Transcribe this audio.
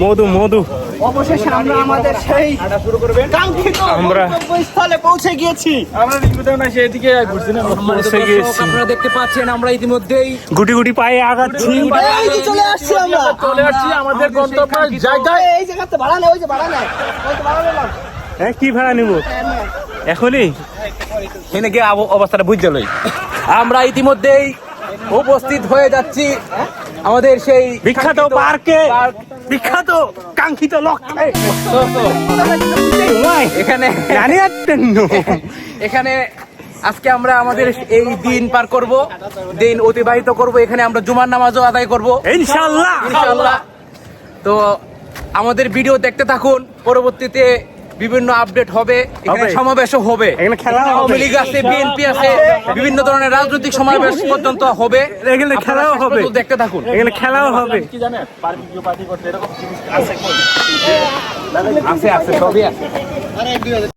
মধু মধু। অবশেষে আমরা আমাদের সেই কাঙ্ক্ষিত আমরা- গন্তব্যস্থলে পৌঁছে গিয়েছি। আমরা নিকুতেও না সেদিকে ঘুরছি না। পৌঁছে গিয়েছি। আপনারা দেখতে পাচ্ছেন আমরা ইতিমধ্যেই গুটি গুটি পায়ে আগাচ্ছি। এই যে চলে আসছি আমরা। চলে আসছি আমাদের গন্তব্যের জায়গায়। এই জায়গাতে ভাড়া নেই ওই যে ভাড়া নেই। ওই তো ভাড়া নিলাম। হ্যাঁ কি ভাড়া নিব? এখনই? এখানে গিয়ে অবস্থাটা বুঝতে লই। আমরা ইতিমধ্যেই উপস্থিত হয়ে যাচ্ছি আমাদের সেই বিখ্যাত পার্কে। পার্ক। বিখ্যাত কাঙ্ক্ষিত লক্ষ্যে এখানে জানি এখানে আজকে আমরা আমাদের এই দিন পার করব দিন অতিবাহিত করব এখানে আমরা জুমার নামাজও আদায় করব। ইনশাল্লাহ ইনশাআল্লাহ। তো আমাদের ভিডিও দেখতে থাকুন পরবর্তীতে বিভিন্ন আপডেট হবে এখানে সমাবেশও হবে। এখানে খেলা হবে। আওয়ামী লীগ আছে বিএনপি আছে বিভিন্ন ধরনের রাজনৈতিক সমাবেশ পর্যন্ত হবে। এখানে খেলাও হবে। দেখতে থাকুন। এখানে খেলাও হবে। কি জানেন? বারবিকিউ পার্টি করতে এরকম জিনিস আছে আছে আছে সবই আছে।